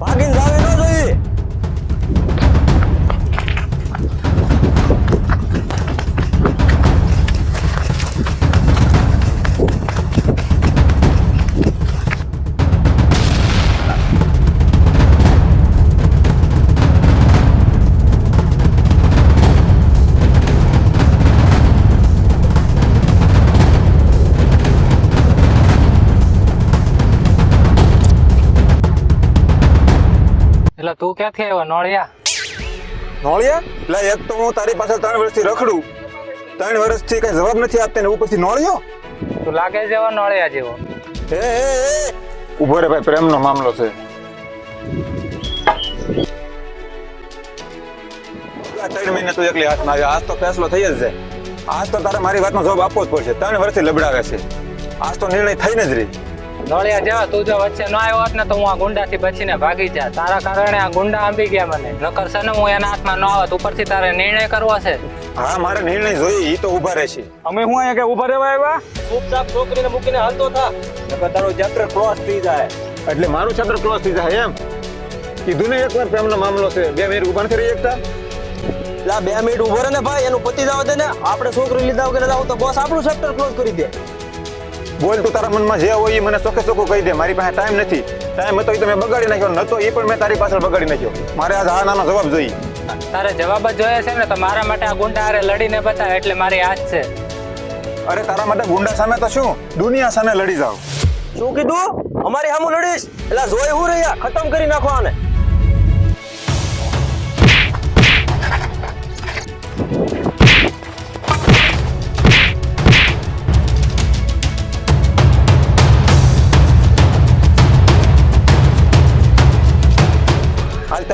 ભાગી એટલે તું ક્યાંથી આવ્યો? નોળિયા? નોળિયા? એટલે એક તો હું તારી પાસે ત્રણ વર્ષથી રખડું. ત્રણ વર્ષથી કઈ જવાબ નથી આપતી ને ઉપરથી નોળિયો? તું લાગે જેવો નોળિયા જેવો. એ એ એ. ઊભો રે ભાઈ પ્રેમનો મામલો છે. ત્રણ મહિને તું એકલી હાથમાં આવ્યો. આજ તો ફેસલો થઈ જ છે આજ તો તારે મારી વાતનો જવાબ આપવો જ પડશે. ત્રણ વર્ષથી લબડાવે છે. આજ તો નિર્ણય થઈને જ રહી. નોળિયા જેવા તું જો વચ્ચે ન આવ્યો હોત ને તો હું આ ગુંડાથી બચીને ભાગી જા તારા કારણે આ ગુંડા આંબી ગયા મને. નકર છે ને હું એના હાથમાં ન આવત ઉપરથી તારે નિર્ણય કરવો છે. હા મારે નિર્ણય જોઈએ ઈ તો ઊભા રહેશે. અમે હું અહીંયા કઈ ઊભા રહેવા આવ્યા? ચૂપચાપ છોકરીને મૂકીને હાલતો થા. નકર તારો ચક્ર ક્રોસ થઈ જાય. એટલે મારું ચક્ર ક્રોસ થઈ જાય એમ? કીધું ને એકવાર પ્રેમનો મામલો છે. બે મિનિટ ઊભા નથી રહી એકતા? લા બે મિનિટ ઊભો રહે ને ભાઈ એનું પતિ જાવ દે ને. આપણે છોકરી લીધા વગર જાવ તો બોસ આપણું ચેપ્ટર ક્લોઝ કરી દે. બોલ તું તારા મનમાં જે હોય એ મને ચોખ્ખે ચોખ્ખું કહી દે. મારી પાસે ટાઈમ નથી. ટાઈમ હતો એ તો મેં બગાડી નાખ્યો. નતો એ પણ મેં તારી પાછળ બગાડી નાખ્યો. મારે આજ આ નાનો જવાબ જોઈએ. તારે જવાબ જ જોઈએ છે ને તો મારા માટે આ ગુંડા હારે લડીને બતાવે એટલે મારી આજ છે. અરે તારા માટે ગુંડા સામે તો શું? દુનિયા સામે લડી જાવ શું કીધું? અમારી સામું લડીશ? એટલે જોઈ હું રહ્યા? ખતમ કરી નાખો આને.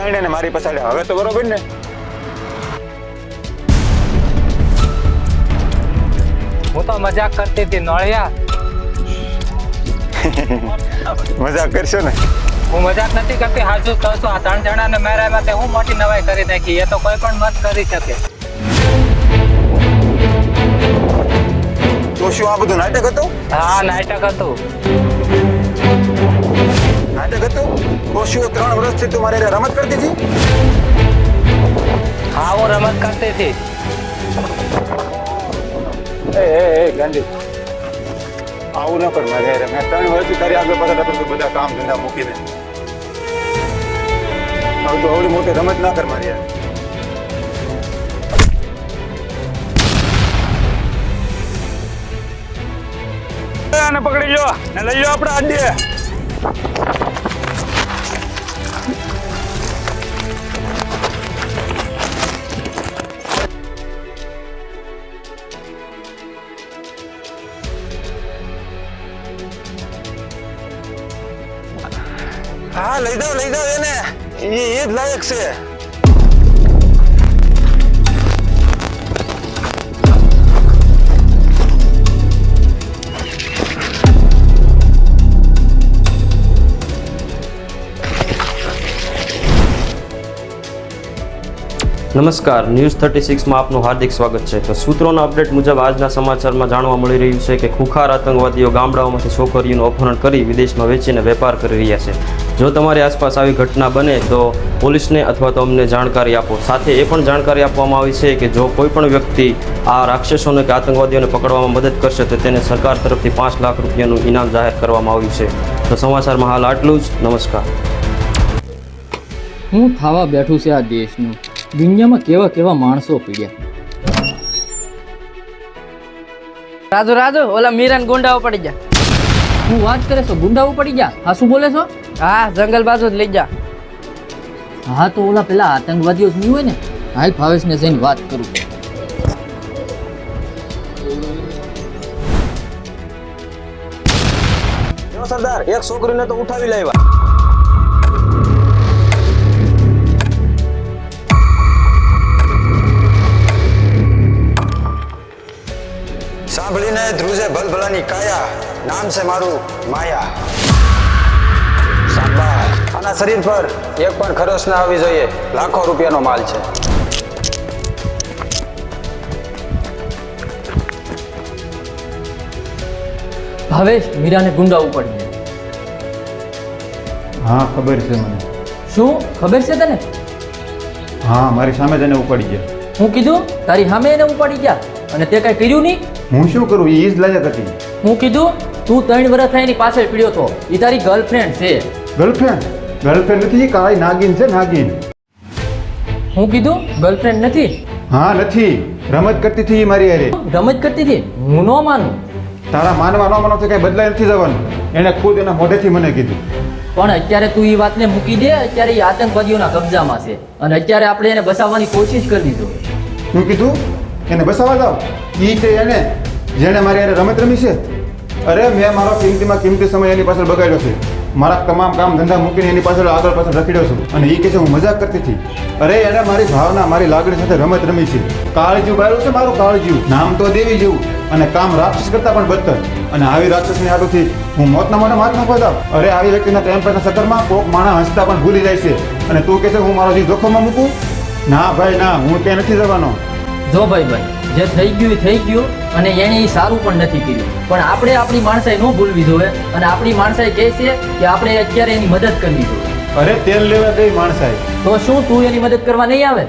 હાલ ને મારી પછાડે હવે તો બરોબર ને? હું તો મજાક કરતી હતી નળિયા. મજાક કરશો ને? હું મજાક નથી કરતી હાજુ કહું છું આ ત્રણ જણાને માર્યા માટે હું મોટી નવાઈ કરી નાખી એ તો કોઈ પણ મત કરી શકે. તો શું આ બધું નાટક હતું? હા નાટક હતું. નાટક હતું? તો ત્રણ વર્ષથી તું મારે રમત કરતી હતી? હા હું રમત કરતી હતી. એ એ એ ગાંધી. આવું ન કર મારે મેં ત્રણ વર્ષથી તારી આગળ પાછળ રખડતો બધા કામ ધંધા મૂકીને. હવે તો આવડી મોટી રમત ના કર મારી અને પકડી લો ને લઈ લો આપણે આડે. હા લઈ જાઓ લઈ જાઓ એને. એ એ જ લાયક છે. નમસ્કાર, ન્યૂઝ થર્ટી સિક્સમાં આપનું હાર્દિક સ્વાગત છે. તો સૂત્રોના અપડેટ મુજબ આજના સમાચારમાં જાણવા મળી રહ્યું છે કે ખુખાર આતંકવાદીઓ ગામડાઓમાંથી છોકરીઓનું અપહરણ કરી વિદેશમાં વેચીને વેપાર કરી રહ્યા છે. જો તમારી આસપાસ આવી ઘટના બને તો પોલીસને અથવા તો અમને જાણકારી આપો. સાથે એ પણ જાણકારી આપવામાં આવી છે કે જો કોઈ પણ વ્યક્તિ આ રાક્ષસોને કે આતંકવાદીઓને પકડવામાં મદદ કરશે તો તેને સરકાર તરફથી પાંચ લાખ રૂપિયાનું ઇનામ જાહેર કરવામાં આવ્યું છે. તો સમાચારમાં હાલ આટલું જ. નમસ્કાર. હું થવા બેઠું છે આ દેશનું. દુનિયામાં કેવા કેવા માણસો પીડ્યા. રાજુ રાજુ ઓલા મીરાન ગુંડાઓ પડી જા હું વાત કરે છો ગુંડાઓ પડી ગયા? હા શું બોલે છો? હા જંગલ બાજુ જ લઈ જા હા તો ઓલા પેલા આતંકવાદીઓ જ નહીં હોય ને? હાલ ભાવેશને જઈને વાત કરું. સરદાર એક છોકરીને તો ઉઠાવી લાવ્યા સાંભળીને ધ્રુજે ભલભલાની કાયા નામ છે મારું માયા. આના શરીર પર એક પણ ખરોશ ના આવી જોઈએ લાખો રૂપિયાનો માલ છે. ભાવેશ મીરાને ગુંડાવું પડી ગયા હા ખબર છે મને. શું? ખબર છે તને? હા મારી સામે જ એને ઉપાડી ગયા. હું કીધું તારી સામે એને ઉપાડી ગયા અને તે કાંઈ કર્યું નહીં? હું શું કરું? એ જ લાયક હતી હું કીધું તું ત્રણ વર્ષ થાય એની પાછળ પીડ્યો તો. એ તારી ગર્લફ્રેન્ડ છે. ગર્લફ્રેન્ડ ગર્લફ્રેન્ડ નથી? કાળી નાગીન છે નાગીન. હું કીધું ગર્લફ્રેન્ડ નથી? હા નથી. રમત કરતી હતી મારી હારે. રમત કરતી હતી? હું ન માનું. તારા માનવા ન માનો તો કઈ બદલાય નથી જવાનું. એણે ખુદ એના મોઢેથી મને કીધું. પણ અત્યારે તું એ વાતને મૂકી દે અત્યારે એ આતંકવાદીઓના કબજામાં છે. અને અત્યારે આપણે એને બસાવવાની કોશિશ કરવી જોઈએ શું કીધું? એને બસાવા જાવ એ છે એને, જેણે મારી હારે રમત રમી છે. અરે, મેં મારો કિંમતીમાં કિંમતી સમય એની પાછળ બગાડ્યો છે. મારા તમામ કામ ધંધા મૂકીને એની પાછળ આગળ પાછળ રખડ્યો છું. અને એ કહે છે, હું મજાક કરતી હતી. અરે, એને મારી ભાવના, મારી લાગણી સાથે રમત રમી છે. કાળજ્યું બાળ્યું છે મારું કાળજ્યું. નામ તો દેવી જેવું. અને કામ રાક્ષસ કરતા પણ બદતર. અને આવી રાક્ષસની આડુથી હું મોતના મોઢે માથ નાખવા જાઉં. અરે, આવી વ્યક્તિના ટાઈમ પાસના ચક્કરમાં કોક માણસ હસતા પણ ભૂલી જાય છે. અને તું કહે છે, હું મારો જીવ જોખમમાં મૂકું? ના ભાઈ, ના, હું ત્યાં નથી જવાનો. જો ભાઈ ભાઈ જે થઈ ગયું એ થઈ ગયું અને એણે એ સારું પણ નથી કર્યું. પણ આપણે આપણી માણસાઈ ન ભૂલવી જોઈએ અને આપણી માણસાઈ કહે છે કે આપણે અત્યારે એની મદદ કરવી જોઈએ. અરે તેલ લેવા ગઈ માણસાઈ. તો શું તું એની મદદ કરવા નહીં આવે?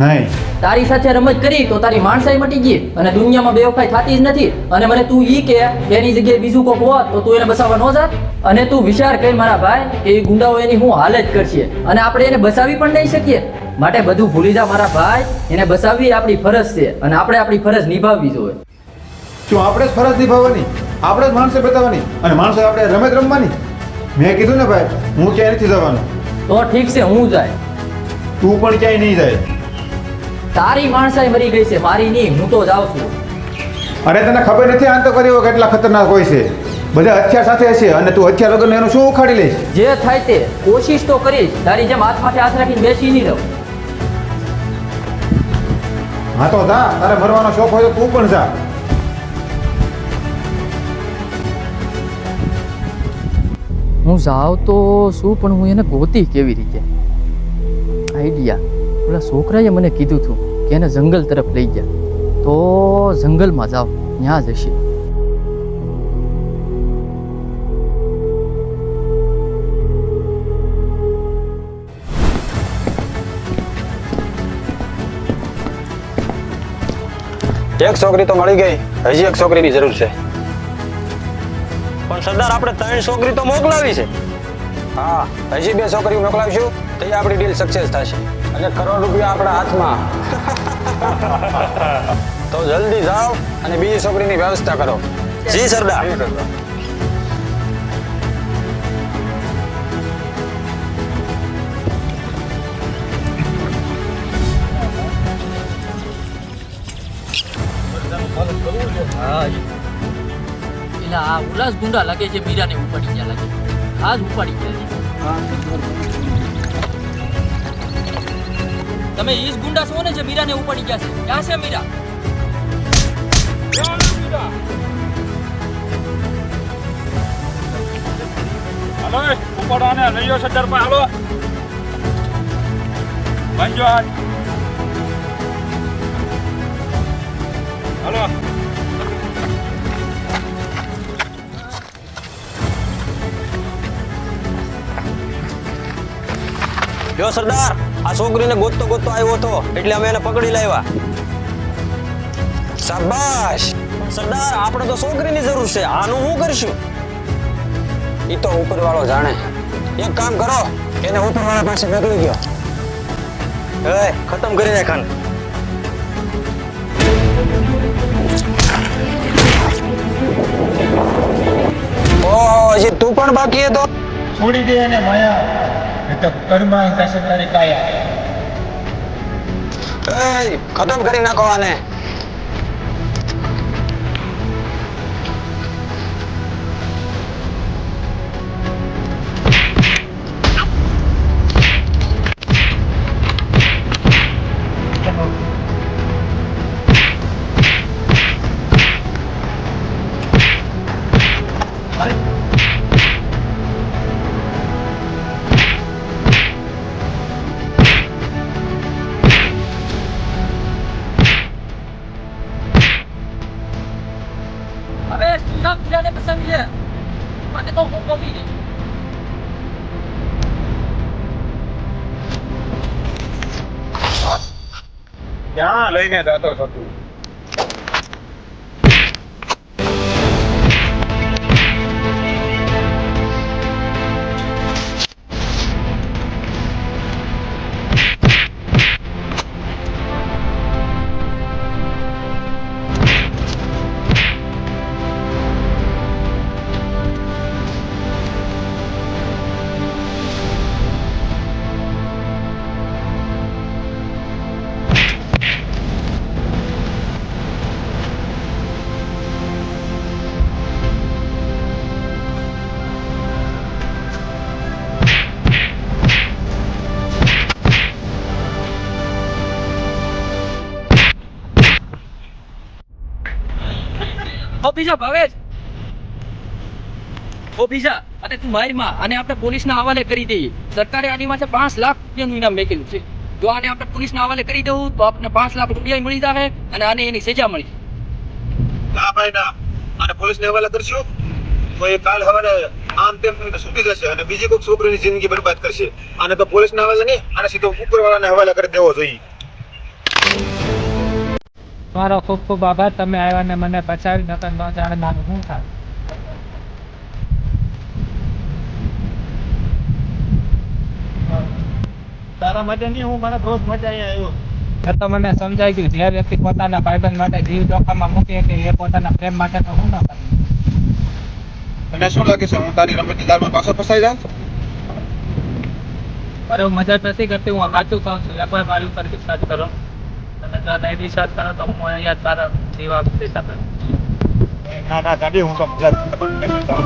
નહીં. તારી સાથે રમત કરી તો તારી માણસાઈ મટી ગઈ અને દુનિયામાં બેવફાઈ થતી જ નથી. અને મને તું ઈ કે એની જગ્યાએ બીજું કોક હોત તો તું એને બસાવવા ન જાત. અને તું વિચાર કર મારા ભાઈ કે એ ગુંડાઓ એની હું હાલત કરશે. અને આપણે એને બસાવી પણ નહીં શકીએ. માટે બધું ભૂલી જા મારા ભાઈ. એને બસાવવી આપણી ફરજ છે અને આપણે આપણી ફરજ નિભાવવી જોઈએ. શું આપણે જ ફરજ નિભાવવાની આપણે જ માણસે બતાવવાની અને માણસે આપણે રમત રમવાની? મેં કીધું ને ભાઈ હું ક્યાંય નથી જવાનો. તો ઠીક છે હું જાય. તું પણ ક્યાંય નહીં જાય. તારી માણસાઈ મરી ગઈ છે મારી નહીં હું તો જાઉં છું. અરે તને ખબર નથી આતંકવાદીઓ કેટલા ખતરનાક હોય છે. બધા હથિયાર સાથે હશે અને તું હથિયાર વગર એનું શું ઉખાડી લઈશ? જે થાય તે કોશિશ તો કરીશ. તારી જેમ હાથ માથે હાથ રાખીને બેસી નહીં રહું. હા તો જા, તારે મરવાનો શોખ હોય તો તું પણ જા. હું જાઉં તો શું, પણ હું એને ગોતી કેવી રીતે? આઈડિયા. પેલા છોકરાએ મને કીધું હતું કે એને જંગલ તરફ લઈ ગયા તો જંગલમાં જાઓ ત્યાં જ એક છોકરી તો મળી ગઈ. હજી એક છોકરીની જરૂર છે. પણ સરદાર આપણે ત્રણ છોકરી તો મોકલાવી છે. હા હજી બે છોકરીઓ મોકલાવીશું તો એ આપણી ડીલ સક્સેસ થશે. અને કરોડ રૂપિયા આપણા હાથમાં. તો જલ્દી જાઓ અને બીજી છોકરીની વ્યવસ્થા કરો. જી સરદાર. એટલે આ ઉલાસ ગુંડા લાગે છે મીરાને ઉપાડી ગયા લાગે. આ જ ઉપાડી ગયા તમે ઈજ ગુંડા છો ને જે મીરાને ઉપાડી ગયા છે. ક્યાં છે મીરા? હાલો એ, ઉપાડો આને લઈ જાઓ સરદાર પાસે હાલો. બાંધજો હાલો. લ્યો સરદાર, આ છોકરીને ગોતતો ગોતતો આવ્યો હતો, એટલે અમે એને પકડી લાવ્યા. શાબાશ! સરદાર, આપણે તો છોકરીની જરૂર છે, આનું શું કરશું? એ તો ઉપરવાળો જાણે. એક કામ કરો, એને ઉપરવાળા પાસે મોકલી ગયો હે ખતમ કરી નાખાન ઓ હજી તું પણ બાકી હતો છોડી દે એને, માયા. તો કર્મા તારી કાયા ખતમ કરી નાખો આને ક્યાં લઈને જતો છો ઓફિસર ભવેશ. ઓફિસર અને તું મારી માં. આને આપણે પોલીસના હવાલે કરી દઈએ. સરકારે આની માટે પાંચ લાખ રૂપિયાનું ઇનામ મેકેલું છે. જો આને આપણે પોલીસના હવાલે કરી દઉં, તો આપણે પાંચ લાખ રૂપિયા મળી જાવે અને આને એની સજા મળી. ના ના. અને પોલીસને હવાલે કરશો? તો કાલ હવાલે આમ તેમ છૂટી જશે અને બીજી કોઈ છોકરીની જિંદગી બરબાદ કરશે. આને તો પોલીસના હવાલે નહીં, આને સીધો ઉપરવાળાને હવાલે કરી દેવો જોઈએ. મારો ખૂબ ખૂબ આભાર. તમે આવ્યા ને મને બચાવી નકર ન જાણે મારું શું થાય. તારા માટે નહીં હું આવ્યો. એ તો મને સમજાઈ ગયું. જે વ્યક્તિ પોતાના ભાઈબંધ માટે જીવ જોખમમાં મૂકે કે એ પોતાના પ્રેમ માટે તો શું ના કરે. તને શું લાગે છે હું તારી રમતની દારમાં પાછો ફસાઈ જાઉં? અરે હું મજા નથી કરતી હું સાચું કહું છું. એકવાર મારી ઉપર વિશ્વાસ કરો. નહીં વિશ્વાસ કરો તો હું અહીંયા તારા જીવ આપી ના ના ગાડી હું તો.